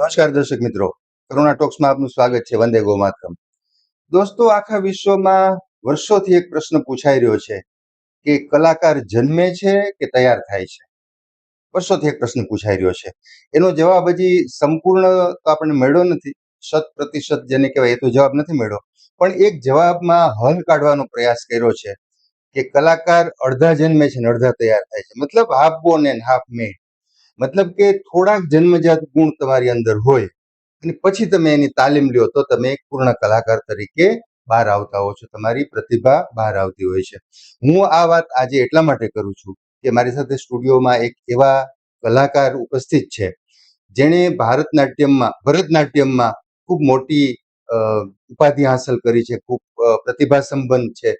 નમસ્કાર દર્શક મિત્રો. કરુણા ટોક્સમાં આપનું સ્વાગત છે. વંદે ગોમાતરમ. દોસ્તો, આખા વિશ્વમાં વર્ષોથી એક પ્રશ્ન પૂછાઈ રહ્યો છે કે કલાકાર જન્મે છે કે તૈયાર થાય છે? વર્ષોથી એક પ્રશ્ન પૂછાઈ રહ્યો છે. એનો જવાબ હજી સંપૂર્ણ તો આપણને મળ્યો નથી. શત પ્રતિશત જેને કહેવાય એ તો જવાબ નથી મળ્યો. પણ એક જવાબમાં હલ કાઢવાનો પ્રયાસ કર્યો છે કે કલાકાર અડધા જન્મે છે ને અડધા તૈયાર થાય છે. મતલબ half bone and half made મતલબ કે થોડાક જન્મજાત ગુણ તમારી અંદર હોય અને પછી તમે એની તાલીમ લ્યો તો તમે એક પૂર્ણ કલાકાર તરીકે બહાર આવતા હો છો. તમારી પ્રતિભા બહાર આવતી હોય છે. હું આ વાત આજે એટલા માટે કરું છું કે મારી સાથે સ્ટુડિયોમાં એક એવા કલાકાર ઉપસ્થિત છે, જેણે ભારતનાટ્યમમાં, ભરતનાટ્યમમાં ખૂબ મોટી ઉપાધિ હાંસલ કરી છે, ખૂબ પ્રતિભા સંબંધ છે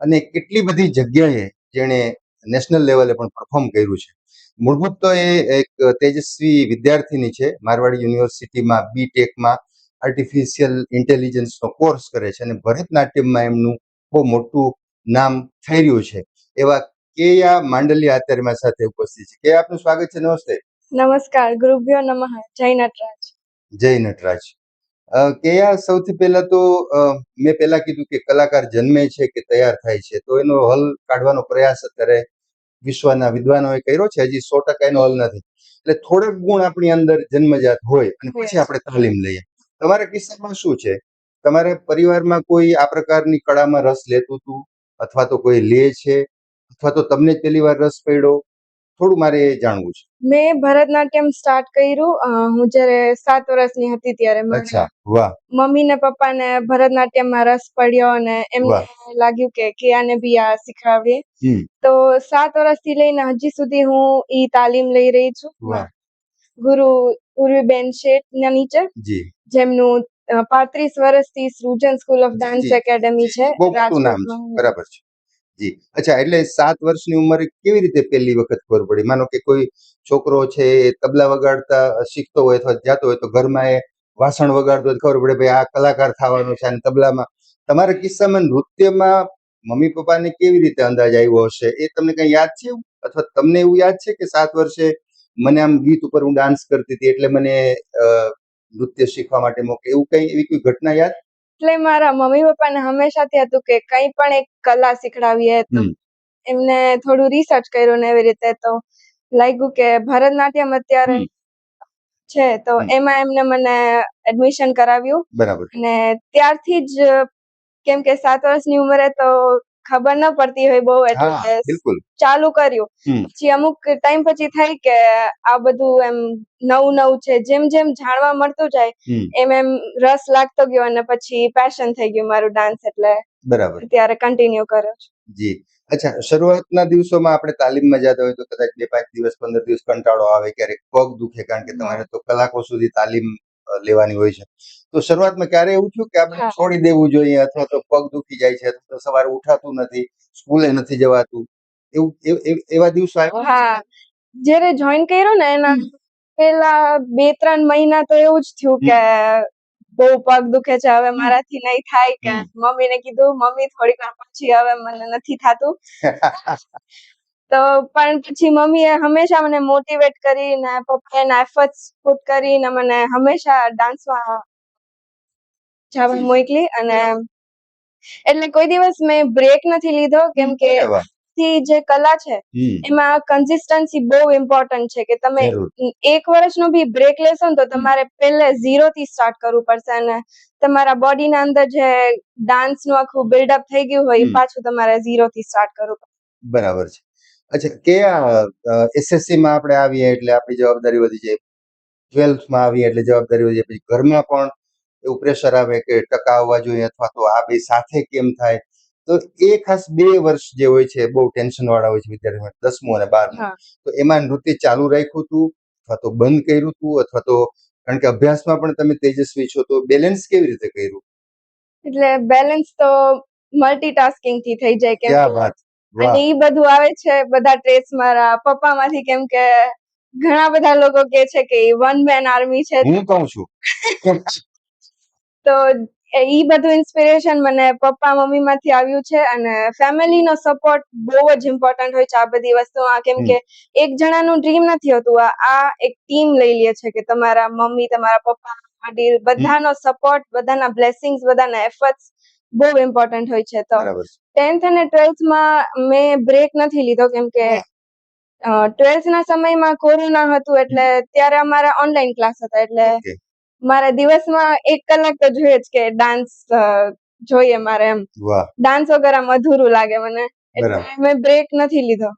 અને કેટલી બધી જગ્યાએ જેણે નેશનલ લેવલે પણ પરફોર્મ કર્યું છે. મૂળભૂત તો એ એક તેજસ્વી વિદ્યાર્થીની છે મારવાડી યુનિવર્સિટીમાં બી ટેકમાં આર્ટિફિશિયલ ઇન્ટેલિજન્સનો કોર્સ કરે છે અને ભરતનાટ્યમમાં એમનું બહુ મોટું નામ થઈ રહ્યું છે. એવા કેયા માંડલિયા અત્યારે મારી સાથે ઉપસ્થિત છે. કે આપનું સ્વાગત છે. નમસ્તે. નમસ્કાર. ગુરુભ્યો નમઃ. જય નટરાજ. જય નટરાજ. કેયા સૌથી પહેલા તો મેં પહેલા કીધું કે કલાકાર જન્મે છે કે તૈયાર થાય છે. તો એનો હલ કાઢવાનો પ્રયાસ અત્યારે વિશ્વના વિદ્વાનોએ કર્યો છે હજી સો ટકા એનો હલ નથી. એટલે થોડાક ગુણ આપણી અંદર જન્મજાત હોય અને પછી આપણે તાલીમ લઈએ. તમારા કિસ્સામાં શું છે? તમારા પરિવારમાં કોઈ આ પ્રકારની કળામાં રસ લેતું હતું અથવા તો કોઈ લે છે? અથવા તો તમને જ પહેલી વાર રસ પડ્યો? થોડું મારે એ જાણવું છે. મેં ભરતનાટ્યમ સ્ટાર્ટ કર્યું. હું જ્યારે સાત વર્ષની હતી ત્યારે મમ્મી ને પપ્પા ને ભરતનાટ્યમમાં રસ પડ્યો અને એમને લાગ્યું કે કિયાને બી આ શીખવાડીએ તો સાત વર્ષથી લઈને હજી સુધી હું ઈ તાલીમ લઈ રહી છું. ગુરુ ઉર્વીબેન શેઠ ના નીચે જેમનું પાંત્રીસ વર્ષથી Srujan school of dance. Academy છે નામ બરાબર છે. જી. અચ્છા, એટલે સાત વર્ષની ઉંમરે કેવી રીતે પહેલી વખત ખબર પડી? માનો કે કોઈ છોકરો છે તબલા વગાડતા શીખતો હોય અથવા જાતો હોય તો ઘરમાં એ વાસણ વગાડતો હોય ખબર પડે, ભાઈ, આ કલાકાર થવાનો છે અને તબલામાં. તમારા કિસ્સામાં નૃત્યમાં મમ્મી પપ્પાને કેવી રીતે અંદાજ આવ્યો હશે? એ તમને કઈ યાદ છે અથવા તમને એવું યાદ છે કે સાત વર્ષે મને આમ ગીત ઉપર હું ડાન્સ કરતી હતી એટલે મને નૃત્ય શીખવા માટે મોકલે એવું કઈ એવી કોઈ ઘટના યાદ? એટલે મારા મમ્મી પપ્પાને હંમેશાથી હતું કે કંઈ પણ એક કલા શીખડાવીએ તો એમને થોડું રિસર્ચ કર્યું ને એવી રીતે તો લાગ્યું કે ભરતનાટ્યમ અત્યારે છે તો એમાં એમને મને એડમિશન કરાવ્યું બરાબર. અને ત્યારથી જ કેમ કે સાત વર્ષની ઉંમરે તો ખબર ન પડતી હોય બહુ એટલે ચાલુ કર્યું. પછી અમુક ટાઈમ પછી થાય કે આ બધું એમ નવું નવું છે જેમ જેમ જાણવા મળતું જાય એમ એમ રસ લાગતો ગયો અને પછી પેશન થઈ ગયું મારું ડાન્સ એટલે બરાબર. ત્યારે કન્ટિન્યુ કર્યો જી. અચ્છા શરૂઆતના દિવસોમાં આપણે તાલીમમાં જતા હોય તો કદાચ બે પાંચ દિવસ પંદર દિવસ કંટાળો આવે ક્યારેક પગ દુખે કારણ કે તમારે તો કલાકો સુધી તાલીમ લેવાની હોય છે. તો શરૂઆતમાં ક્યારે એવું થયું કે આપણે છોડી દેવું જોઈએ અથવા તો પગ દુખી જાય છે અથવા તો સવારે ઉઠાતું નથી સ્કૂલે નથી જવાતું? એવું એવ- દિવસો આવ્યા? હા. જ્યારે જોઈન કર્યો ને એના પેલા બે ત્રણ મહિના તો એવું જ થયું કે બહુ પગ દુખે છે હવે મારાથી નહીં થાય કે મમ્મી મમ્મીને કીધું મમ્મી થોડીક વાર પછી હવે મને નથી થાતું. તો પણ પછી મમ્મીએ હંમેશા મને મોટિવેટ કરીને પપ્પાએ એના એફર્ટ્સ પુટ કરીને મને હંમેશા ડાન્સમાં જવા મોકલી અને એટલે કોઈ દિવસ મેં બ્રેક નથી લીધો કેમ કે થી જે કલા છે એમાં કન્સિસ્ટન્સી બહુ ઇમ્પોર્ટન્ટ છે કે તમે એક વર્ષનો બી બ્રેક લેશો ને તો તમારે પહેલે ઝીરો થી સ્ટાર્ટ કરવું પડશે અને તમારા બોડીના અંદર જે ડાન્સનું આખું બિલ્ડઅપ થઈ ગયું હોય એ પાછું તમારે ઝીરો થી સ્ટાર્ટ કરવું પડશે. બરાબર છે. અચ્છા કયા એસએસસી માં આપણે આવીએ એટલે આપણી જવાબદારી વધી જાય? ટ્વેલ્થમાં આવીએ એટલે જવાબદારી વધી જાય. પછી ઘરમાં પણ એવું પ્રેશર આવે કે ટકા આવવા જોઈએ અથવા તો આ બે સાથે કેમ થાય? તો એ ખાસ બે વર્ષ જે હોય છે બહુ ટેન્શન વાળા હોય છે વિદ્યાર્થી માટે દસમું અને બારમું. તો એમાં નૃત્ય ચાલુ રાખ્યું હતું અથવા તો બંધ કર્યું હતું અથવા તો કારણ કે અભ્યાસમાં પણ તમે તેજસ્વી છો તો બેલેન્સ કેવી રીતે કર્યું? એટલે બેલેન્સ તો મલ્ટીટાસ્કિંગથી થઈ જાય કે વાત. અને ઈ બધું આવે છે બધા ટ્રેસ મારા પપ્પા માંથી કેમ કે ઘણા બધા લોકો કે છે કે વન મેન આર્મી છે. હું કહું છું. તો ઈ બધું ઇન્સ્પિરેશન મને પપ્પા મમ્મી માંથી આવ્યું છે અને ફેમિલી નો સપોર્ટ બહુ જ ઇમ્પોર્ટન્ટ હોય છે આ બધી વસ્તુમાં. કેમ કે એક જણાનું ડ્રીમ નથી હોતું. આ આ એક ટીમ લઈ લે છે કે તમારા મમ્મી તમારા પપ્પા વડીલ બધાનો સપોર્ટ બધાના બ્લેસિંગ્સ બધાના એફર્ટ્સ બહુ ઇમ્પોર્ટન્ટ હોય છે તો. ટેન્થ અને ટ્વેલ્થમાં મેં બ્રેક નથી લીધો કેમ કે ટ્વેલ્થ ના સમયમાં કોરોના હતું એટલે ત્યારે અમારા ઓનલાઈન ક્લાસ હતા એટલે મારા દિવસમાં એક કલાક તો જોઈએ જ કે ડાન્સ જોઈએ મારે એમ. ડાન્સ વગર આમ અધૂરું લાગે મને. એટલે મેં બ્રેક નથી લીધો.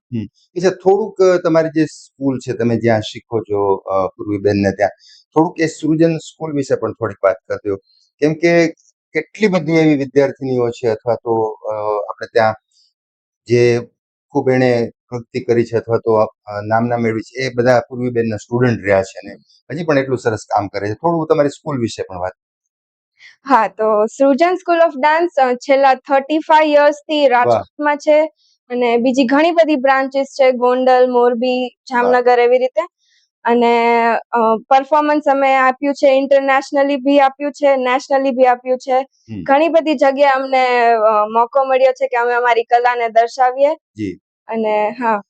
એટલે થોડુંક તમારી જે સ્કૂલ છે તમે જ્યાં શીખો છો પૂર્વી પૂર્વીબેન ને ત્યાં થોડુંક એ સૃજન સ્કૂલ વિશે પણ થોડીક વાત કરજો. કેમ કે કેટલી બધી એવી વિદ્યાર્થીનીઓ છે અથવા તો આપણે ત્યાં જે ખૂબ એણે પ્રગતિ કરી છે અથવા તો નામના મેળવી છે એ બધા પૂર્વીબેનના સ્ટુડન્ટ રહ્યા છે ને. હજી પણ એટલું સરસ કામ કરે છે. થોડું તમારી સ્કૂલ વિશે પણ વાત. હા તો સૃજન સ્કૂલ ઓફ ડાન્સ છેલ્લા થર્ટી ફાઈવ યર્સથી રાજકોટમાં છે અને બીજી ઘણી બધી બ્રાન્ચીસ છે ગોંડલ મોરબી જામનગર એવી રીતે. અને પરફોર્મન્સ અમે આપ્યું છે ઇન્ટરનેશનલી બી આપ્યું છે નેશનલી બી આપ્યું છે. ઘણી બધી જગ્યાએ અમને મોકો મળ્યો છે કે અમે અમારી કલાને દર્શાવીએ. જી. અને હા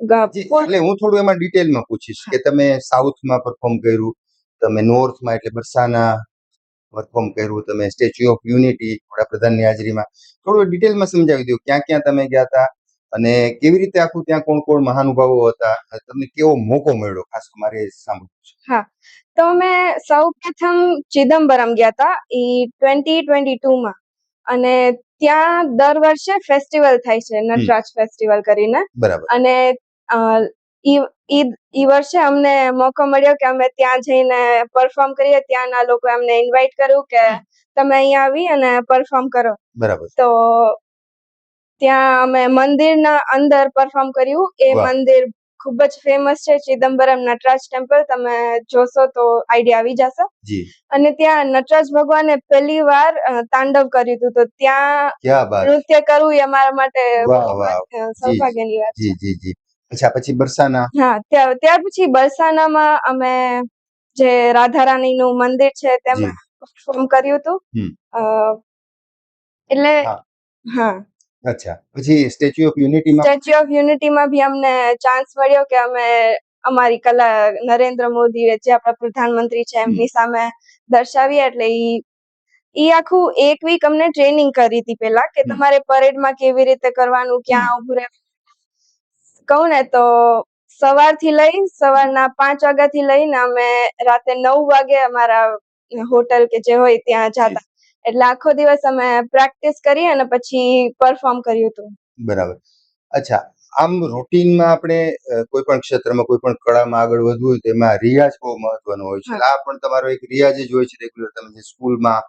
એટલે હું થોડું એમાં ડિટેલમાં પૂછીશ કે તમે સાઉથમાં પરફોર્મ કર્યું તમે નોર્થમાં એટલે બરસાના પરફોર્મ કર્યું તમે સ્ટેચ્યુ ઓફ યુનિટી વડાપ્રધાનની હાજરીમાં. થોડું ડિટેલમાં સમજાવી દો ક્યાં ક્યાં તમે ગયા હતા? અને કેવી રીતે આખું ત્યાં કોણ કોણ મહાનુભાવો હતા? તમને કેવો મોકો મળ્યો? ખાસ મારે એ સાંભળવું છે. તો મેં સૌ પ્રથમ ચિદમ્બરમ ગયા હતા ઈ ટ્વેન્ટી ટ્વેન્ટી ટુ માં અને ત્યાં દર વર્ષે ફેસ્ટિવલ થાય છે નટરાજ ફેસ્ટિવલ કરીને. બરાબર. અને અ, ઈ ઈ ઈ વર્ષે અમને મોકો મળ્યો કે અમે ત્યાં જઈને પરફોર્મ કરીએ. ત્યાંના લોકો અમને ઇન્વાઇટ કર્યું કે તમે અહીંયા આવી અને પરફોર્મ કરો. બરાબર. તો ત્યાં અમે મંદિરના અંદર પરફોર્મ કર્યું. એ મંદિર ખૂબ જ ફેમસ છે ચિદમ્બરમ નટરાજ ટેમ્પલ તમે જોશો તો આઈડિયા આવી જશે. અને ત્યાં નટરાજ ભગવાને પહેલી વાર તાંડવ કર્યું હતું. તો ત્યાં નૃત્ય કરવું એ અમારા માટે સૌભાગ્યની વાત જી જી જી. અચ્છા પછી બરસાના? હા ત્યાર પછી બરસાનામાં અમે જે રાધા રાણીનું મંદિર છે તેમ પરફોર્મ કર્યું હતું. એટલે હા. અચ્છા. પછી સ્ટેચ્યુ ઓફ યુનિટીમાં સ્ટેચ્યુ ઓફ યુનિટીમાં બી અમને ચાન્સ મળ્યો કે અમે અમારી કલા નરેન્દ્ર મોદી જે આપણા પ્રધાનમંત્રી છે એમની સામે દર્શાવી એટલે ઈ ઈ આખું એક વીક અમને ટ્રેનિંગ કરી હતી પેલા કે. તમારે પરેડમાં કેવી રીતે કરવાનું ક્યાં ઉભું રહે કહું ને તો સવારથી લઈ સવારના પાંચ વાગ્યાથી લઈને અમે રાતે નવ વાગે અમારા હોટલ કે જે હોય ત્યાં જતા. એટલે આખો દિવસ અમે પ્રેક્ટિસ કરી અને પછી પરફોર્મ કર્યું હતું. બરાબર. અચ્છા આમ રૂટીનમાં આપણે કોઈ પણ ક્ષેત્રમાં કોઈ પણ કળામાં આગળ વધવું હોય તો એમાં રિયાઝ બહુ મહત્વનો હોય છે. આ પણ તમારો એક રિયાઝ જ હોય છે રેગ્યુલર. તમે જે સ્કૂલમાં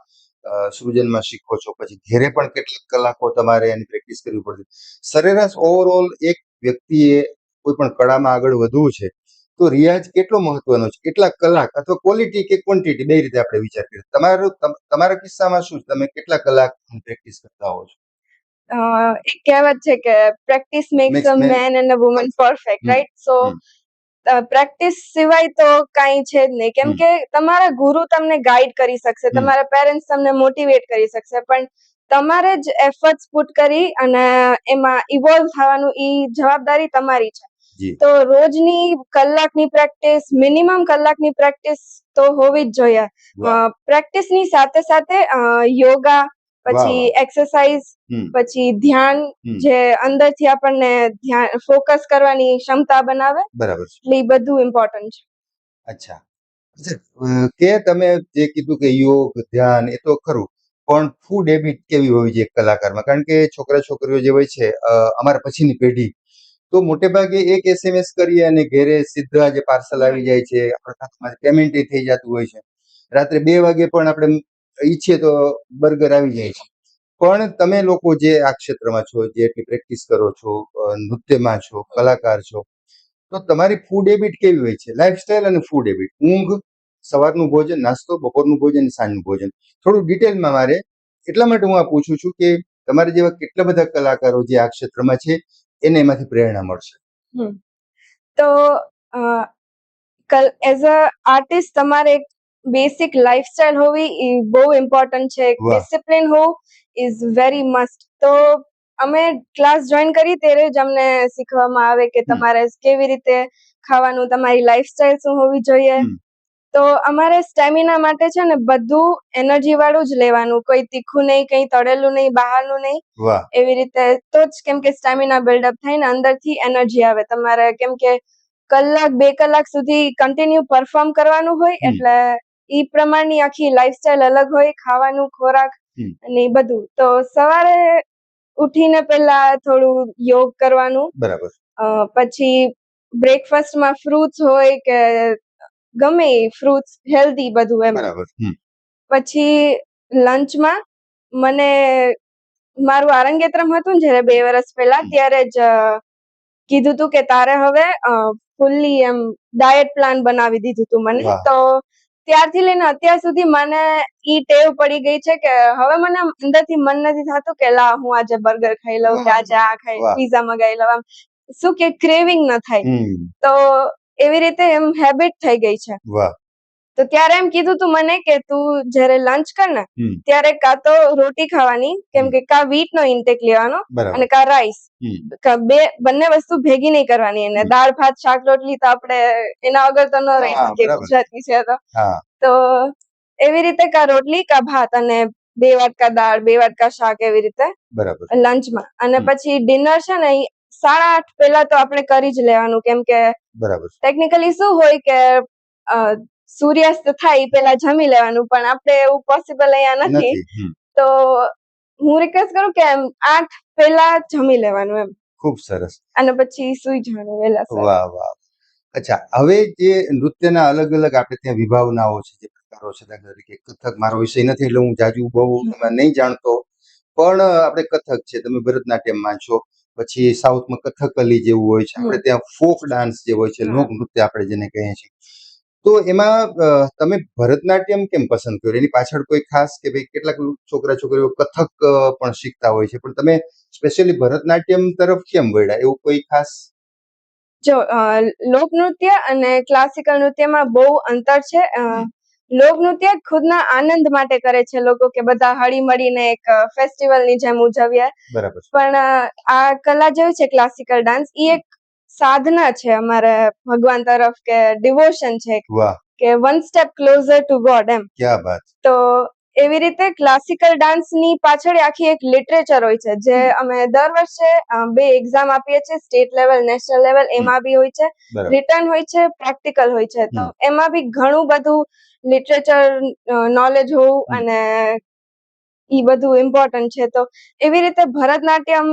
સૃજનમાં શીખો છો પછી ઘેરે પણ કેટલીક કલાકો તમારે એની પ્રેક્ટિસ કરવી પડશે. સરેરાશ ઓવરઓલ એક વ્યક્તિએ કોઈ પણ કળામાં આગળ વધવું છે તો રિયાઝ કેટલો મહત્વનો છે? કેટલા કલાક અથવા ક્વોલિટી કે ક્વોન્ટિટી બે રીતે આપણે વિચાર કરીએ. તમારું તમારા કિસ્સામાં શું? તમે કેટલા કલાક પ્રેક્ટિસ કરતા હો છો? એક કહેવત છે કે practice makes a man and a woman perfect right so practice સિવાય તો કાંઈ છે જ નહીં. કેમ કે તમારા ગુરુ તમને ગાઈડ કરી શકશે તમારા પેરેન્ટ્સ તમને મોટિવેટ કરી શકશે પણ તમારે જ એફર્ટ્સ પુટ કરી અને એમાં ઇવોલ્વ થવાનું એ જવાબદારી તમારી છે. તો રોજની કલાકની પ્રેક્ટિસ મિનિમમ કલાકની પ્રેક્ટિસ તો હોવી જ જોઈએ. પ્રેક્ટિસની સાથે સાથે યોગા પછી એક્સરસાઇઝ પછી ધ્યાન. જે અંદરથી આપણને ધ્યાન ફોકસ કરવાની ક્ષમતા બનાવે. બરાબર એટલે બધું ઇમ્પોર્ટન્ટ છે. અચ્છા. કે તમે જે કીધું કે યોગ ધ્યાન એ તો ખરું પણ ફૂડ હેબિટ કેવી હોવી જોઈએ કલાકારમાં? કારણ કે છોકરા છોકરીઓ જે હોય છે અમારા પછીની પેઢી તો મોટે ભાગે એક એસએમએસ કરીએ અને ઘેરે સીધા જે પાર્સલ આવી જાય છે. આપણા ખાતામાં પેમેન્ટ થઈ જતું હોય છે. રાત્રે બે વાગે પણ આપણે ઈચ્છીએ તો બર્ગર આવી જાય છે. પણ તમે લોકો જે આ ક્ષેત્રમાં છો, જે એટલી પ્રેક્ટિસ કરો છો નૃત્યમાં છો, કલાકાર છો, તો તમારી ફૂડ હેબિટ કેવી હોય છે? લાઈફસ્ટાઈલ અને ફૂડ હેબિટ ઊંઘ, સવારનું ભોજન, નાસ્તો, બપોરનું ભોજન, સાંજનું ભોજન. થોડું ડિટેલમાં મારે એટલા માટે હું આ પૂછું છું કે તમારા જેવા કેટલા બધા કલાકારો જે આ ક્ષેત્રમાં છે એને એમાંથી પ્રેરણા મળશે. તો એઝ અ આર્ટિસ્ટ તમારે એક બેસિક લાઈફસ્ટાઈલ હોવી એ બહુ ઇમ્પોર્ટન્ટ છે. ડિસિપ્લિન હોવું ઇઝ વેરી મસ્ટ તો અમે ક્લાસ જોઈન કરી ત્યારે જ અમને શીખવામાં આવે કે તમારે કેવી રીતે ખાવાનું તમારી લાઈફસ્ટાઈલ શું હોવી જોઈએ. તો અમારે સ્ટેમિના માટે છે ને બધું એનર્જી વાળું જ લેવાનું. કોઈ તીખું નહીં કંઈ તળેલું નહીં બહારનું નહીં. એવી રીતે તો જ કેમ કે સ્ટેમિના બિલ્ડઅપ થાય ને અંદરથી એનર્જી આવે. તમારે કેમ કે કલાક બે કલાક સુધી કન્ટિન્યુ પરફોર્મ કરવાનું હોય એટલે ઈ પ્રમાણની આખી લાઈફસ્ટાઈલ અલગ હોય ખાવાનું ખોરાક અને બધું. તો સવારે ઉઠીને પહેલા થોડું યોગ કરવાનું. બરાબર. પછી બ્રેકફાસ્ટમાં ફ્રૂટ્સ હોય કે ગમે ફ્રૂટ્સ હેલ્ધી બધું એમ. બરાબર પછી લંચમાં મને મારું આરંગેત્રમ હતું જ્યારે બે વર્ષ પહેલા ત્યારે જ કીધું તું કે તારે હવે ફૂલ્લી એમ ડાયટ પ્લાન બનાવી દીધું તું મને. તો ત્યારથી લઈને અત્યાર સુધી મને ઈ ટેવ પડી ગઈ છે કે હવે મને અંદરથી મન નથી થતું કે લા હું આજે બર્ગર ખાઈ લઉં કે આજે આ ખાઈ પીઝા મગાવી લઉં આમ. શું કે ક્રેવિંગ ન થાય. તો એવી રીતે એમ હેબિટ થઈ ગઈ છે. તો ત્યારે એમ કીધું તું મને કે તું જયારે લંચ કર ને ત્યારે કાં તો રોટી ખાવાની કેમ કે કા વીટ નો ઇન્ટેક લેવાનો અને કા રાઈસ બે બંને વસ્તુ ભેગી નહીં કરવાની અને દાળ ભાત શાક રોટલી તો આપણે એના વગર તો ન રહી શકીએ ગુજરાતી છે તો. તો એવી રીતે કા રોટલી કા ભાત અને બે વાટકા દાળ બે વાટકા શાક એવી રીતે બરાબર. લંચમાં અને પછી ડિનર છે ને સાડા આઠ પહેલા તો આપણે કરી જ લેવાનું કેમ કે બરાબર. ટેકનિકલી શું હોય કે સૂર્યાસ્ત થાય પેલા જમી લેવાનું પણ આપણે એવું પોસિબલ અહીંયા નથી. તો હું રિક્વેસ્ટ કરું કે આઠ પહેલા જમી લેવાનું એમ. ખૂબ સરસ. અને પછી સુઈ જવાનું વહેલા વાહ વાહ. અચ્છા હવે જે નૃત્યના અલગ અલગ આપણે ત્યાં વિભાવનાઓ છે જે પ્રકારો છે દાખલા તરીકે કથક મારો વિષય નથી એટલે હું જાજુ બહુ નહીં જાણતો. પણ આપણે કથક છે તમે ભરતનાટ્યમમાં છો. પછી સાઉથમાં કથકલી જેવું હોય છે. આપણે ત્યાં ફોક ડાન્સ જે હોય છે લોક નૃત્ય આપણે જેને કહીએ છીએ. તો એમાં તમે ભરતનાટ્યમ કેમ પસંદ કર્યું? એની પાછળ કોઈ ખાસ કે ભાઈ કેટલાક છોકરા છોકરીઓ કથક પણ શીખતા હોય છે. પણ તમે સ્પેશિયલી ભરતનાટ્યમ તરફ કેમ વળ્યા? એવું કોઈ ખાસ? જો લોકનૃત્ય અને ક્લાસિકલ નૃત્યમાં બહુ અંતર છે. અ, લોકનૃત્ય ખુદના આનંદ માટે કરે છે લોકો કે બધા હળી મળીને એક ફેસ્ટિવલની જેમ ઉજવીએ પણ આ કલા જેવી છે ક્લાસિકલ ડાન્સ એ એક સાધના છે અમારે ભગવાન તરફ કે ડિવોશન છે કે one step closer to God એમ. ક્યાં બાત. તો એવી રીતે ક્લાસિકલ ડાન્સની પાછળ આખી એક લિટરેચર હોય છે. જે અમે દર વર્ષે બે એક્ઝામ આપીએ છીએ સ્ટેટ લેવલ નેશનલ લેવલ એમાં બી હોય છે. રિટર્ન હોય છે પ્રેક્ટિકલ હોય છે. તો એમાં બી ઘણું બધું લિટરેચર નોલેજ હોવું અને ઈ બધું ઇમ્પોર્ટન્ટ છે. તો એવી રીતે ભરતનાટ્યમ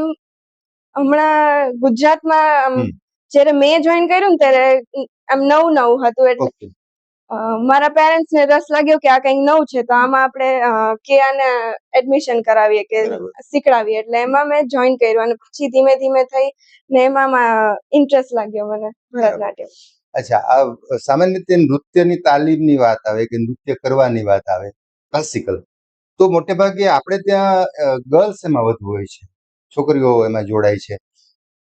હમણાં ગુજરાતમાં જયારે મેં જોઈન કર્યું ને ત્યારે આમ નવું નવું હતું એટલે મારા પેરેન્ટ્સને રસ લાગ્યો કે આ કંઈક નવું છે તો આમાં આપણે કેઆને કે આને એડમિશન કરાવીએ કે. શીખડાવીએ. એટલે એમાં મેં જોઈન કર્યું અને પછી ધીમે ધીમે થઈ ને એમાં ઇન્ટરેસ્ટ લાગ્યો મને ભરતનાટ્યમ. અચ્છા આ સામાન્ય રીતે નૃત્યની તાલીમની વાત આવે કે નૃત્ય કરવાની વાત આવે ક્લાસિકલ તો મોટે ભાગે આપણે ત્યાં ગર્લ્સ એમાં વધુ હોય છે છોકરીઓ એમાં જોડાય છે.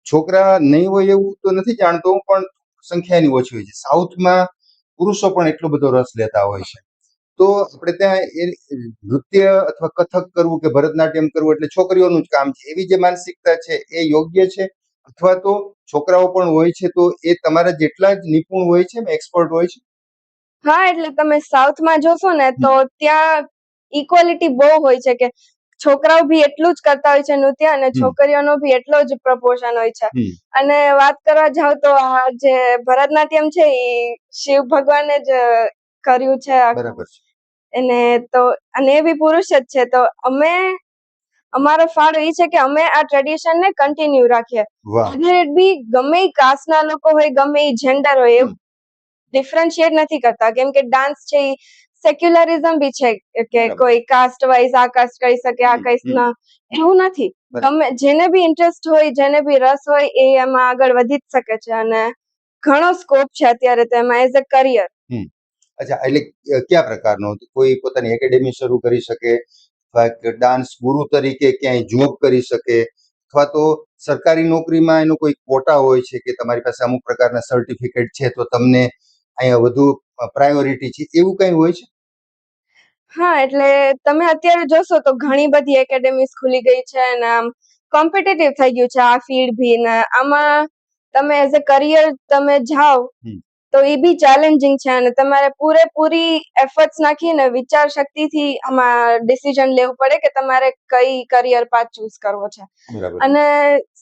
છોકરા નહીં હોય એવું તો નથી જાણતો પણ સંખ્યા એની ઓછી હોય છે. સાઉથમાં પુરુષો પણ એટલો બધો રસ લેતા હોય છે. તો આપણે ત્યાં એ નૃત્ય અથવા કથક કરવું કે ભરતનાટ્યમ કરવું એટલે છોકરીઓનું જ કામ છે. એવી જે માનસિકતા છે એ યોગ્ય છે? અથવા તો છોકરાઓ પણ હોય છે તો એ તમારા જેટલા જ નિપુણ હોય છે એક્સપર્ટ હોય છે? હા એટલે તમે સાઉથમાં જોશો ને તો ત્યાં ઇક્વાલિટી બહુ હોય છે કે છોકરાઓ બી એટલું જ કરતા હોય છે નૃત્ય અને. છોકરીઓનો બી એટલો જ પ્રપોર્શન હોય છે. અને વાત કરવા જાવ તો આ જે ભરતનાટ્યમ છે એ શિવ ભગવાને જ કર્યું છે. એને તો અને એ બી પુરુષ જ છે. તો અમે અમારો ફાળો એ છે કે અમે આ ટ્રેડિશન ને કન્ટિન્યુ રાખીએ. whether it ગમે કાસ્ટના લોકો હોય ગમે જેન્ડર હોય એવું. ડિફરન્શિએટ નથી કરતા. કેમ કે ડાન્સ છે ઈ સેક્યુલરિઝમ બી છે કે કોઈ કાસ્ટ વાઇઝ આ કાસ્ટ કહી શકે આ કઈ એવું નથી. તમે જેને બી ઇન્ટરેસ્ટ હોય જેને બી રસ હોય એ એમાં આગળ વધી જ શકે છે અને ઘણો સ્કોપ છે અત્યારે તો એમાં એઝ અ કરિયર અચ્છા એટલે કયા પ્રકારનો? કોઈ પોતાની એકેડેમી શરૂ કરી શકે ડાન્સ ગુરુ તરીકે ક્યાંય જોબ કરી શકે અથવા તો સરકારી નોકરીમાં એનો કોઈ કોટા હોય છે કે તમારી પાસે અમુક પ્રકારના સર્ટિફિકેટ છે તો તમને અહીંયા વધુ પ્રાયોરિટી છે એવું કઈ હોય છે? હા, એટલે તમે અત્યારે જોશો તો ઘણી બધી એકેડેમીઝ ખુલી ગઈ છે અને આમ કોમ્પિટિટિવ થઈ ગયું છે આ ફિલ્ડ ભી ને આમાં તમે એઝ અ કરિયર તમે જાઓ. તો એ બી ચેલેન્જિંગ છે અને તમારે પૂરેપૂરી એફર્ટ્સ નાખીને વિચાર શક્તિથી આમાં ડિસિઝન લેવું પડે કે તમારે કઈ કરિયર પાથ ચૂઝ કરવો છે. અને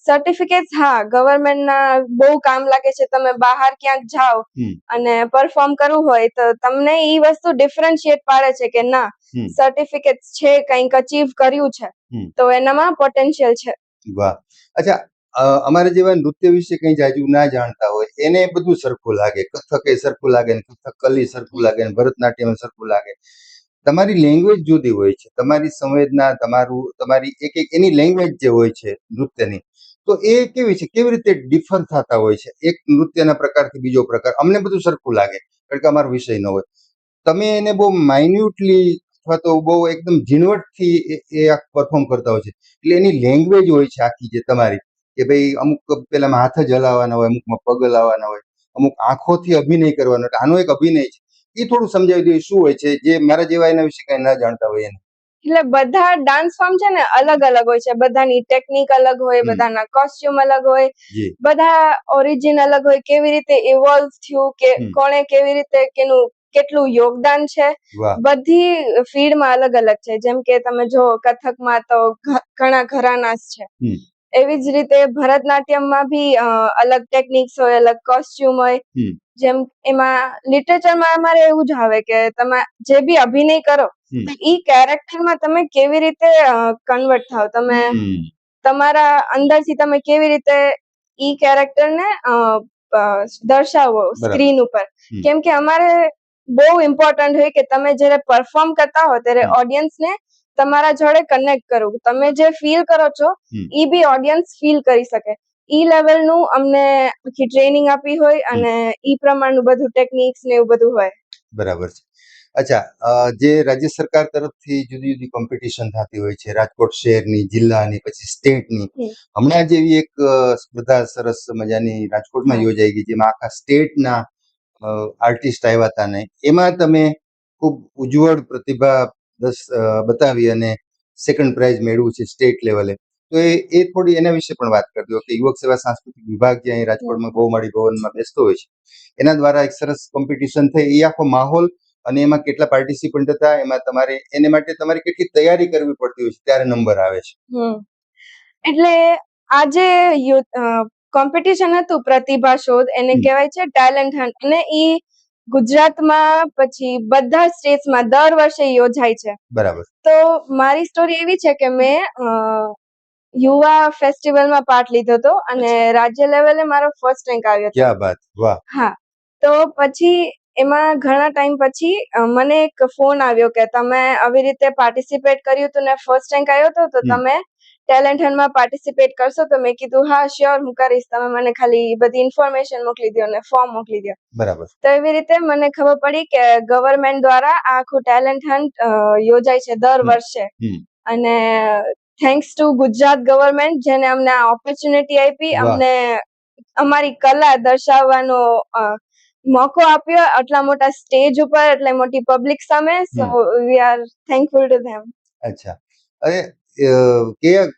સર્ટિફિકેટ હા ગવર્મેન્ટના બહુ કામ લાગે છે. તમે બહાર ક્યાંક જાઓ અને પરફોર્મ કરવું હોય તો તમને ઈ વસ્તુ ડિફરન્શિએટ પાડે છે કે ના સર્ટિફિકેટ છે કંઈક અચીવ કર્યું છે તો એનામાં પોટેન્શિયલ છે. વાહ. અચ્છા અમારા જેવા નૃત્ય વિશે કઈ જાજુ ના જાણતા હોય, એને બધું સરખું લાગે. કથક એ સરખું લાગે ને કથક કલી સરખું લાગે ને ભરતનાટ્યમ સરખું લાગે. તમારી લેંગ્વેજ જુદી હોય છે, તમારી સંવેદના, તમારું, તમારી એક એક એની લેંગ્વેજ જે હોય છે નૃત્યની, તો એ કેવી છે, કેવી રીતે ડિફર થતા હોય છે? એક નૃત્યના પ્રકારથી બીજો પ્રકાર, અમને બધું સરખું લાગે, કારણ કે અમારો વિષય ન હોય. તમે એને બહુ માઇન્યુટલી અથવા તો બહુ એકદમ ઝીણવટથી એ- પરફોર્મ કરતા હોય છે. એટલે એની લેંગ્વેજ હોય છે આખી જે તમારી. કે ભાઈ અમુક પેલામાં હાથ જ હલાવવાના હોય અમુકમાં પગ હલાવવાના હોય અમુક આંખોથી અભિનય કરવાનો એટલે આનો એક અભિનય છે. એ થોડું સમજાવી દઈએ શું હોય છે જે મારા જેવા એના વિશે કઈ ના જાણતા હોય એને. એટલે બધા ડાન્સ ફોર્મ છે ને અલગ અલગ હોય છે. બધાની ટેકનિક અલગ હોય બધાના કોસ્ટ્યુમ અલગ હોય. બધા ઓરિજિન અલગ હોય. કેવી રીતે ઇવોલ્વ થયું કે. કોણે કેવી રીતે કેનું કેટલું યોગદાન છે. બધી ફીલ્ડમાં અલગ અલગ છે. જેમ કે તમે જો કથકમાં તો ઘણા ઘરાના છે. એવી જ રીતે ભરતનાટ્યમમાં બી અલગ ટેકનિક્સ હોય અલગ કોસ્ટ્યુમ હોય. જેમ એમાં લિટરેચરમાં અમારે એવું જ આવે કે તમે જે બી અભિનય કરો. ઈ કેરેક્ટરમાં તમે કેવી રીતે કન્વર્ટ થાવ? તમે તમારા અંદરથી તમે કેવી રીતે ઈ કેરેક્ટરને દર્શાવો સ્ક્રીન ઉપર? કેમ કે અમારે બહુ ઇમ્પોર્ટન્ટ હોય કે તમે જ્યારે પરફોર્મ કરતા હો ત્યારે ઓડિયન્સને તમારા જોડે કનેક્ટ કરવું તમે જે ફીલ કરો છો એ ઈ બી ઓડિયન્સ ફીલ કરી શકે. ઈ લેવલનું અમને આખી ટ્રેનિંગ આપી હોય અને ઈ પ્રમાણનું બધું ટેકનિક્સ ને એવું બધું હોય. બરાબર છે. અચ્છા જે રાજ્ય સરકાર તરફથી જુદી જુદી કોમ્પિટિશન થતી હોય છે રાજકોટ શહેરની જિલ્લાની પછી સ્ટેટની હમણાં જેવી એક સ્પર્ધા સરસ મજાની રાજકોટમાં યોજાઈ ગઈ જેમાં આખા સ્ટેટના આર્ટિસ્ટ આવ્યા હતા ને. એમાં તમે ખૂબ ઉજ્જવળ પ્રતિભા દસ બતાવી અને સેકન્ડ પ્રાઇઝ મેળવ્યું છે સ્ટેટ લેવલે તો એ એ થોડી એના વિશે પણ વાત કરી દો કે યુવક સેવા સાંસ્કૃતિક વિભાગ જે અહીં રાજકોટમાં બહુમાળી ભવનમાં બેસતો હોય છે એના દ્વારા એક સરસ કોમ્પિટિશન થઈ. એ આખો માહોલ અને એમાં કેટલા પાર્ટિસિપન્ટ હતા એમાં તમારે એને માટે તમારે કેટલી તૈયારી કરવી પડતી હોય છે ત્યારે નંબર આવે છે. એટલે આજે કોમ્પિટિશન હતું પ્રતિભા શોધ એને કહેવાય છે ટેલેન્ટ હન્ટ અને ઈ ગુજરાતમાં પછી બધા સ્ટેટ્સમાં દર વર્ષે યોજાય છે. બરાબર. તો મારી સ્ટોરી એવી છે કે મેં યુવા ફેસ્ટિવલમાં પાર્ટ લીધો હતો અને રાજ્ય લેવલે મારો ફર્સ્ટ રેન્ક આવ્યો હતો. ક્યાં વાત વાહ. હા. તો પછી એમાં ઘણા ટાઈમ પછી મને એક ફોન આવ્યો કે તમે આવી રીતે પાર્ટિસિપેટ કર્યું હતું ને ફર્સ્ટ રેન્ક આવ્યો હતો તો તમે ટેલેન્ટ હન્ટમાં પાર્ટિસિપેટ કરશો તો મેં કીધું હા શ્યોર હું કરીશ તમે મને ખાલી બધી ઇન્ફોર્મેશન મોકલી દો અને ફોર્મ મોકલી દો બરાબર. તો એવી રીતે મને ખબર પડી કે ગવર્મેન્ટ દ્વારા આખું ટેલેન્ટ હન્ટ યોજાય છે દર વર્ષે. અને થેન્ક્સ ટુ ગુજરાત ગવર્મેન્ટ જેને અમને આ ઓપોર્ચ્યુનિટી આપી અમને અમારી કલા દર્શાવવાનો મોકો આપ્યો આટલા મોટા સ્ટેજ ઉપર એટલે મોટી પબ્લિક સામે. So we are thankful to them અચ્છા. અરે કયા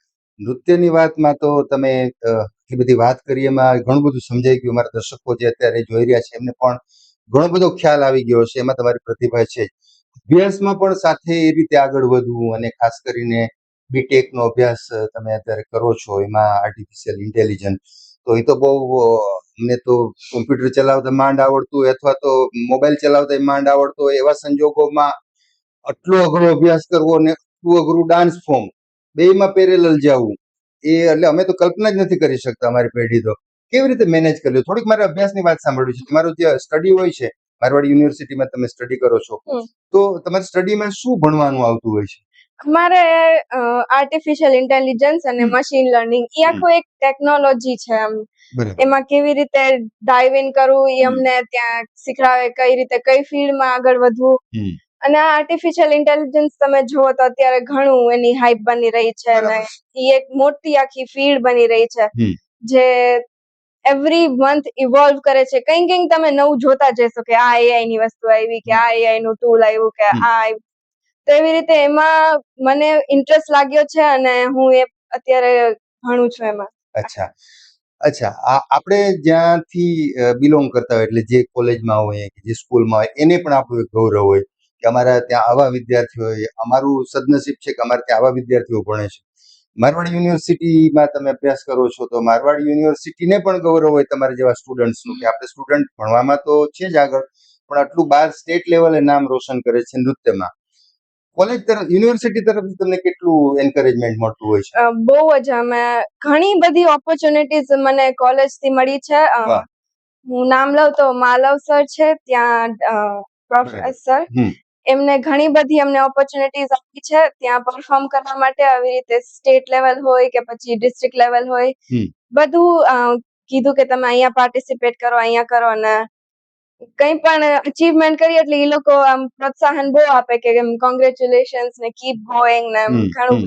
નૃત્યની વાતમાં તો તમે એટલી બધી વાત કરી, એમાં ઘણું બધું સમજાઈ ગયું. અમારા દર્શકો જે અત્યારે જોઈ રહ્યા છે, એમને પણ ઘણો બધો ખ્યાલ આવી ગયો છે એમાં તમારી પ્રતિભા છે. અભ્યાસમાં પણ સાથે એ રીતે આગળ વધવું અને ખાસ કરીને બીટેક નો અભ્યાસ તમે અત્યારે કરો છો, એમાં આર્ટિફિશિયલ ઇન્ટેલિજન્સ તો એ તો બહુ અમને તો કોમ્પ્યુટર ચલાવતા માંડ આવડતું હોય અથવા તો મોબાઈલ ચલાવતા માંડ આવડતો હોય એવા સંજોગોમાં આટલો અઘરો અભ્યાસ કરવો ને આટલું અઘરું ડાન્સ ફોર્મ બેયમાં પેરેલલ જવું. એ એટલે અમે તો કલ્પના જ નથી કરી શકતા અમારી પેઢી તો. કેવી રીતે મેનેજ કર્યું થોડીક મારે અભ્યાસની વાત સાંભળવી છે. તમારું જે સ્ટડી હોય છે મારવાડ યુનિવર્સિટીમાં તમે સ્ટડી કરો છો. તો તમારી સ્ટડીમાં શું ભણવાનું આવતું હોય છે? મારે આર્ટિફિશિયલ ઇન્ટેલિજન્સ અને મશીન લર્નિંગ એ આખો એક ટેકનોલોજી છે આમ. એમાં કેવી રીતે ડાઇવ ઇન કરવું એ અમને ત્યાં શીખડાવે કઈ રીતે કઈ ફિલ્ડમાં આગળ વધવું. અને આ આર્ટિફિશિયલ ઇન્ટેલિજન્સ તમે જુઓ તો અત્યારે ઘણું એની હાઈપ બની રહી છે અને. એ એક મોટી આખી ફિલ્ડ બની રહી છે. જે એવરી મંથ ઇવોલ્વ કરે છે. કંઈક કંઈક તમે નવું જોતા જશો કે આ એઆઈ ની વસ્તુ આવી કે આ એઆઈ નું ટૂલ આવ્યું કે. આ તો એવી રીતે એમાં મને ઇન્ટરેસ્ટ લાગ્યો છે અને હું એ અત્યારે ભણું છું એમાં. અચ્છા. અચ્છા આપણે જ્યાંથી બિલોંગ કરતા હોય એટલે જે કોલેજમાં હોય કે જે સ્કૂલમાં હોય એને પણ આપણું એક ગૌરવ હોય. કે અમારા ત્યાં આવા વિદ્યાર્થીઓ અમારું સદનસીબ છે કે અમારે ત્યાં આવા વિદ્યાર્થીઓ ભણે છે. મારવાડ યુનિવર્સિટીમાં તમે અભ્યાસ કરો છો તો મારવાડ યુનિવર્સિટીને પણ ગૌરવ હોય તમારા જેવા સ્ટુડન્ટ્સનું કે આપણે સ્ટુડન્ટ ભણવામાં તો છે જ આગળ પણ આટલું બાર સ્ટેટ લેવલે નામ રોશન કરે છે નૃત્યમાં. કોલેજ તરફ યુનિવર્સિટી તરફથી તમને કેટલું એન્કરેજમેન્ટ મળતું હોય છે? બહુ જ અમે ઘણી બધી ઓપોર્ચ્યુનિટીઝ મને કોલેજથી મળી છે. હું નામ લઉં તો માલવ સર છે ત્યાં પ્રોફેસર. એમને ઘણી બધી અમને ઓપોર્ચ્યુનિટીઝ આપી છે. ત્યાં પરફોર્મ કરવા માટે આવી રીતે સ્ટેટ લેવલ હોય કે પછી ડિસ્ટ્રિક્ટ લેવલ હોય બધું કીધું કે તમે અહીંયા પાર્ટિસિપેટ કરો અહીંયા કરો અને કંઈ પણ અચીવમેન્ટ કરીએ એટલે એ લોકો આમ પ્રોત્સાહન બહુ આપે કે કોંગ્રેચ્યુલેશન્સ ને કીપ ગોઈંગ ને ઘણું.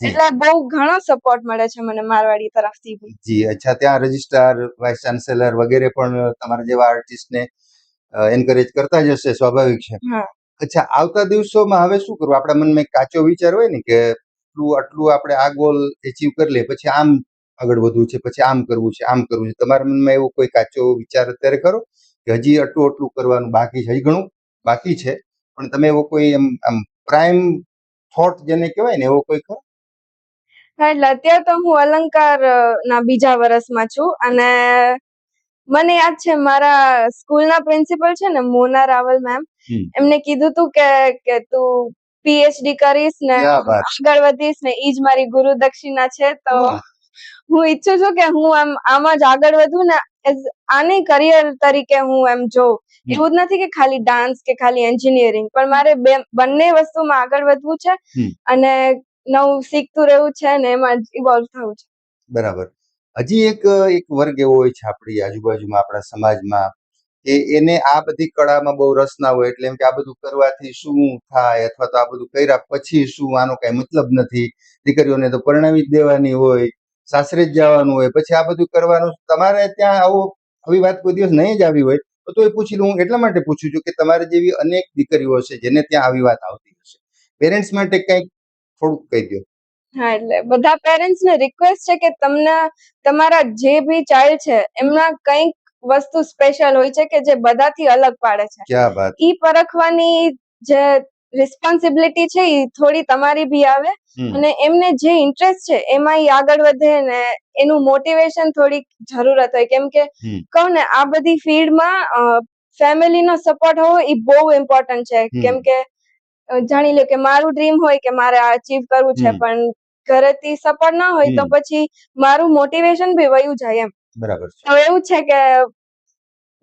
એટલે બહુ ઘણો સપોર્ટ મળે છે મને મારવાડી તરફથી જી અચ્છા ત્યાં રજિસ્ટ્રાર વાઇસ ચાન્સેલર વગેરે પણ તમારા જેવા આર્ટિસ્ટને એન્કરેજ કરતા જ હશે સ્વાભાવિક છે. હા. અચ્છા, આવતા દિવસોમાં હવે શું કરવું? આપણા મનમાં કાચો વિચાર હોય ને કે આટલું આટલું આપણે આ ગોલ એચીવ કરી લે પછી આમ આગળ વધવું છે, પછી આમ કરવું છે, આમ કરવું છે. તમારા મનમાં એવો કોઈ કાચો વિચાર અત્યારે ખરો? કે હજી આટલું આટલું કરવાનું બાકી છે? હજી ઘણું બાકી છે, પણ તમે એવો કોઈ એમ, આમ પ્રાઇમ થોટ જેને કહેવાય ને એવો કોઈ ખરો? હા, એટલે અત્યારે તો હું અલંકાર ના બીજા વર્ષમાં છું અને મને યાદ છે મારા સ્કૂલના પ્રિન્સિપલ છે ને મોના રાવલ મેમ એમને કીધું તું કે કે તું પીએચડી કરીશ ને આગળ વધીશ ને ઈ જ મારી ગુરુ દક્ષિણા છે તો હું ઈચ્છું છું કે હું આમ આમાં જ આગળ વધું ને એઝ આને કરિયર તરીકે હું એમ જોઉં. એવું જ નથી કે ખાલી ડાન્સ કે ખાલી એન્જિનિયરિંગ પણ મારે બે બંને વસ્તુમાં આગળ વધવું છે અને નવું શીખતું રહેવું છે ને એમાં ઇવોલ્વ થવું છે. બરાબર. હજી એક એક વર્ગ એવો હોય છે આપણી આજુબાજુમાં, આપણા સમાજમાં, કે એને આ બધી કળામાં બહુ રસ ના હોય. એટલે એમ કે આ બધું કરવાથી શું થાય અથવા તો આ બધું કર્યા પછી શું? આનો કઈ મતલબ નથી. દીકરીઓને તો પરણાવી જ દેવાની હોય, સાસરે જ જવાનું હોય. પછી આ બધું કરવાનું તમારે ત્યાં આવો આવી વાત કોઈ દિવસ નહીં જ આવી હોય. તો એ પૂછી લઉં, હું એટલા માટે પૂછું છું કે તમારે જેવી અનેક દીકરીઓ છે જેને ત્યાં આવી વાત આવતી હશે. પેરેન્ટ્સ માટે કંઈક થોડુંક કહી દો હા એટલે બધા પેરેન્ટ્સ ને રિક્વેસ્ટ છે કે તમને તમારા જે બી ચાઇલ્ડ છે એમના કંઈક વસ્તુ સ્પેશિયલ હોય છે કે જે બધાથી અલગ પાડે છે. ક્યાં વાત. ઈ પરખવાની જે રિસ્પોન્સિબિલિટી છે એ થોડી તમારી બી આવે અને એમને જે ઇન્ટરેસ્ટ છે એમાં ઈ આગળ વધે ને એનું મોટિવેશન થોડીક જરૂરત હોય. કેમ કે કહું ને આ બધી ફિલ્ડમાં ફેમિલી નો સપોર્ટ હોવો એ બહુ ઇમ્પોર્ટન્ટ છે. કેમ કે જાણી લો કે મારું ડ્રીમ હોય કે મારે આ અચીવ કરવું છે પણ ઘરેથી સપોર્ટ ના હોય તો પછી મારું મોટિવેશન બી વયું જાય એમ. બરાબર તો એવું છે કે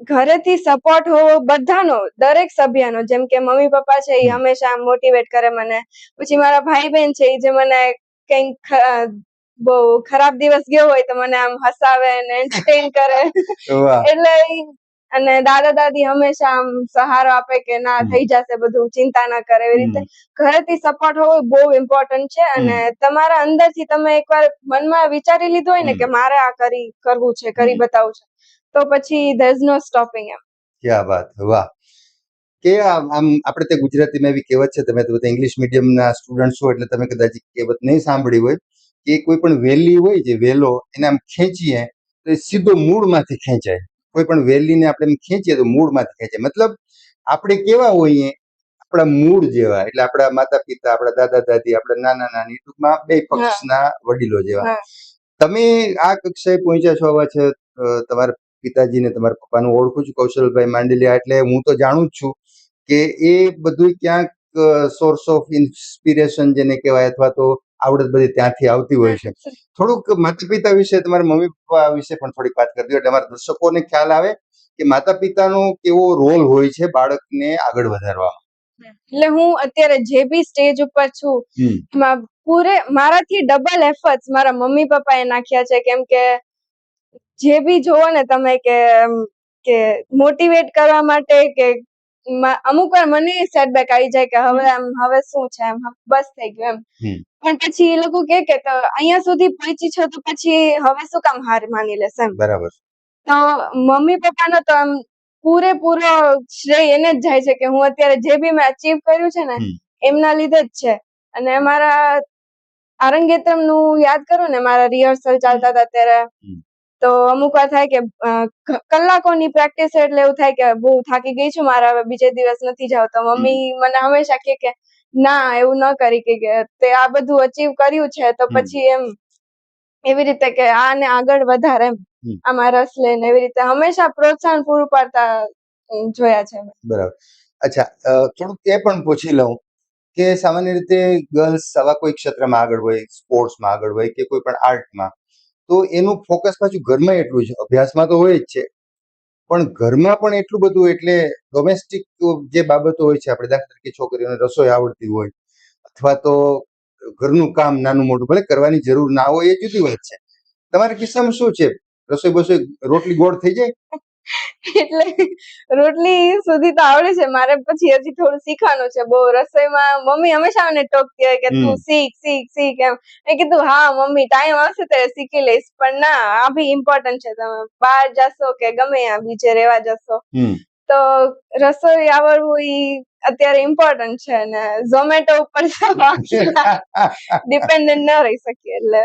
ઘરેથી સપોર્ટ હોવો બધાનો દરેક સભ્યનો જેમ કે મમ્મી પપ્પા છે એ હમ. હંમેશા મોટિવેટ કરે મને. પછી મારા ભાઈ બહેન છે એ જે મને કંઈક બહુ ખરાબ દિવસ ગયો હોય તો મને આમ હસાવે ને એન્ટરટેન કરે. એટલે અને દાદા દાદી હંમેશા આમ સહારો આપે કે ના થઈ જશે બધું ચિંતા ના કરે એવી રીતે. ઘરેથી સપોર્ટ હોવો બહુ ઇમ્પોર્ટન્ટ છે અને તમારા અંદરથી તમે એકવાર મનમાં વિચારી લીધું હોય ને કે મારે આ કરી કરવું છે કરી. બતાવવું છે તો પછી ધેર ઇઝ નો સ્ટોપિંગ એમ. ક્યાં વાત વાહ. કે આમ આપણે તે ગુજરાતીમાં એવી કહેવત છે તમે તો બધા ઇંગ્લિશ મીડિયમના સ્ટુડન્ટ છો એટલે તમે કદાચ કહેવત નહીં સાંભળી હોય કે કોઈ પણ વેલી હોય જે વેલો એને આમ ખેંચીએ તો એ સીધો મૂળમાંથી ખેંચાય. કોઈ પણ વેલીને આપણે ખેંચીએ તો મૂળમાંથી ખેંચે. મતલબ આપણે કેવા હોઈએ? આપણા મૂળ જેવા. એટલે આપણા માતા પિતા આપણા દાદા દાદી આપણા નાના નાની ટૂંકમાં બે પક્ષના વડીલો જેવા. તમે આ કક્ષાએ પહોંચ્યા છો આવા છે તમારા પિતાજીને તમારા પપ્પાનું ઓળખું છું કૌશલભાઈ માંડલિયા એટલે હું તો જાણું જ છું કે એ બધું ક્યાંક સોર્સ ઓફ ઇન્સ્પિરેશન જેને કહેવાય અથવા તો આવડત બધી ત્યાંથી આવતી હોય છે. થોડુંક માતા પિતા વિશે તમારા મમ્મી પપ્પા વિશે પણ થોડીક વાત કરવી એટલે અમારા દર્શકોને ખ્યાલ આવે કે માતા પિતાનો કેવો રોલ હોય છે બાળકને આગળ વધારવામાં એટલે હું અત્યારે જે બી સ્ટેજ ઉપર છું. એમાં પૂરે મારાથી ડબલ એફર્ટ્સ મારા મમ્મી પપ્પાએ નાખ્યા છે કેમ કે જે બી જોવો ને તમે કે કે મોટિવેટ કરવા માટે કે અમુક વાર મને સેટબેક આવી જાય કે હવે આમ હવે શું છે એમ બસ થઈ ગયું એમ. પણ પછી એ લોકો કે કે તો અહીંયા સુધી પહોંચી છો તો પછી હવે શું કામ હાર માની લેશે એમ. બરાબર. તો મમ્મી પપ્પાનો તો આમ પૂરેપૂરો શ્રેય એને જ જાય છે કે હું અત્યારે જે બી મેં અચીવ કર્યું છે ને એમના લીધે જ છે. અને મારા આરંગેત્રમનું યાદ કરું ને મારા રિહર્સલ ચાલતા હતા ત્યારે. તો અમુક વાર થાય કે કલાકોની પ્રેક્ટિસ એટલે એવું થાય કે બહુ થાકી ગઈ છું મારા હવે બીજે દિવસ નથી જાવ તો મમ્મી મને હંમેશા કે કે ના એવું ન કરી કે કે તે આ બધું અચીવ કર્યું છે તો પછી એમ એવી રીતે કે આને આગળ વધારે એમ. આમાં રસ લઈને એવી રીતે હંમેશા પ્રોત્સાહન પૂરું પાડતા જોયા છે. બરાબર અચ્છા થોડુંક એ પણ પૂછી લઉં કે સામાન્ય રીતે ગર્લ્સ આવા કોઈ ક્ષેત્રમાં આગળ હોય સ્પોર્ટ્સમાં આગળ હોય કે કોઈ પણ આર્ટમાં તો એનું ફોકસ પાછું ઘરમાં એટલું છે અભ્યાસમાં તો હોય જ છે. પણ ઘરમાં પણ એટલું બધું એટલે ડોમેસ્ટિક જે બાબતો હોય છે, આપણે દાખલા તરીકે છોકરીઓને રસોઈ આવડતી હોય, અથવા તો ઘરનું કામ નાનું મોટું, ભલે કરવાની જરૂર ના હોય એ જુદી વાત છે. તમારા કિસ્સામાં શું છે? રસોઈ બસોઈ રોટલી ગોળ થઈ જાય? એટલે રોટલી સુધી તો આવડે છે. મારે પછી હજી થોડું શીખવાનું છે. બહુ રસોઈમાં મમ્મી હંમેશા મને ટોકતી હોય કે તું. શીખ શીખ શીખ એમ. મેં કીધું હા મમ્મી ટાઈમ આવશે ત્યારે શીખી લઈશ. પણ ના આ બી ઇમ્પોર્ટન્ટ છે. તમે બહાર જશો કે ગમે આ બીજે રહેવા જશો તો રસોઈ આવડવું એ અત્યારે ઇમ્પોર્ટન્ટ છે ને ઝોમેટો ઉપર ડિપેન્ડન્ટ ન રહી શકીએ એટલે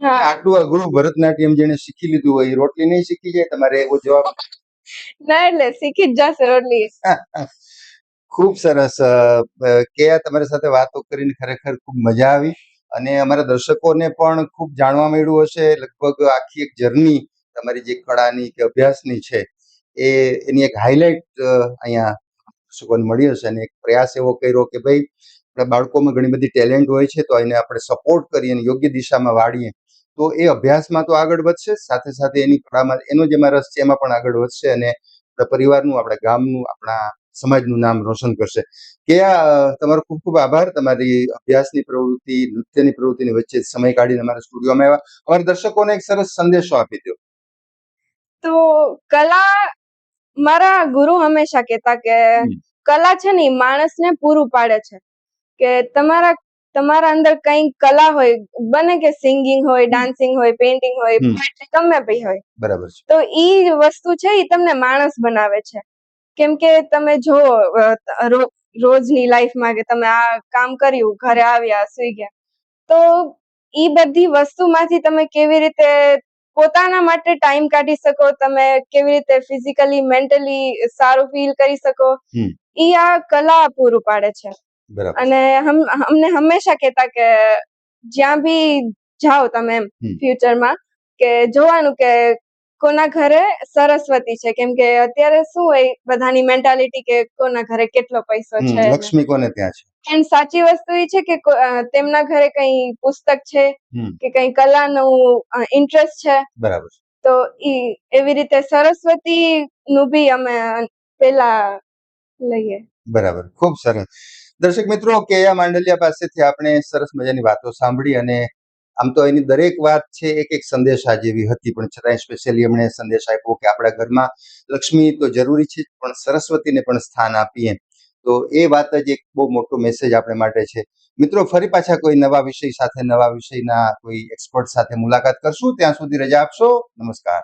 આટલું અઘરું ભરતનાટ્યમ જેને શીખી લીધું હોય એ રોટલી નહીં શીખી જાય? તમારે એવો જવાબ? ના એટલે શીખી જ જશે રોટલી. ખૂબ સરસ. કેયા તમારી સાથે વાતો કરીને ખરેખર ખૂબ મજા આવી. અને અમારા દર્શકોને પણ ખૂબ જાણવા મળ્યું હશે. લગભગ આખી એક જર્ની તમારી જે કળાની કે અભ્યાસની છે એ એની એક હાઇલાઇટ અહીંયા દર્શકોને મળી હશે. અને એક પ્રયાસ એવો કર્યો કે ભાઈ આપણા બાળકોમાં ઘણી બધી ટેલેન્ટ હોય છે તો એને આપણે સપોર્ટ કરીએ અને યોગ્ય દિશામાં વાળીએ. તો એ અભ્યાસમાં તો આગળ વધશે સાથે સાથે એની કળામાં એનો જેમાં રસ છે એમાં પણ આગળ વધશે અને આપણા પરિવારનું આપણા ગામનું આપણા સમાજનું નામ રોશન કરશે. કે તમારો ખૂબ ખૂબ આભાર. તમારી અભ્યાસની પ્રવૃત્તિ નૃત્યની પ્રવૃત્તિની વચ્ચે સમય કાઢીને અમારા સ્ટુડિયોમાં આવ્યા. અમારા દર્શકોને એક સરસ સંદેશો આપી દો તો કલા મારા ગુરુ હંમેશા કહેતા કે કલા છે ને માણસને પૂરું પાડે છે. કે તમારા તમારા અંદર કઈ કલા હોય બને કે સિંગિંગ હોય ડાન્સિંગ હોય પેઇન્ટિંગ હોય poetry ગમે ભી હોય. બરાબર છે. તો ઈ વસ્તુ છે ઈ તમને માણસ બનાવે છે. કેમ કે તમે જો રોજની લાઈફમાં કે તમે આ કામ કર્યું ઘરે આવ્યા સુઈ ગયા તો ઈ બધી વસ્તુમાંથી તમે કેવી રીતે પોતાના માટે ટાઈમ કાઢી શકો તમે કેવી રીતે ફિઝિકલી મેન્ટલી સારું ફીલ કરી શકો એ ઈ આ કલા પૂરું પાડે છે. અને અમને હંમેશા કહેતા કે જ્યાં બી જાઓ તમે એમ. ફ્યુચરમાં કે જોવાનું કે કોના ઘરે સરસ્વતી છે. કેમ કે અત્યારે શું હોય બધાની મેન્ટાલિટી કે કોના ઘરે કેટલો પૈસો છે. લક્ષ્મી કોને ત્યાં છે? એન્ડ સાચી વસ્તુ એ છે કે તેમના ઘરે કઈ પુસ્તક છે કે કઈ કલાનું ઇન્ટરેસ્ટ છે બરાબર. તો ઈ એવી રીતે સરસ્વતી નું બી અમે પેલા લઈએ. બરાબર. ખૂબ સરસ. દર્શક મિત્રો, કેયા માંડલિયા પાસેથી આપણે સરસ મજાની વાતો સાંભળી અને આમ તો એની દરેક વાત છે, એક એક સંદેશા જેવી હતી. પણ છતાંય સ્પેશિયલી એમણે સંદેશ આપ્યો કે આપણા ઘરમાં લક્ષ્મી તો જરૂરી છે પણ સરસ્વતીને પણ સ્થાન આપીએ. તો એ વાત જ એક બહુ મોટો મેસેજ આપણે માટે છે. મિત્રો, ફરી પાછા કોઈ નવા વિષય સાથે, નવા વિષયના કોઈ એક્સપર્ટ સાથે મુલાકાત કરશું. ત્યાં સુધી રજા આપશો. નમસ્કાર.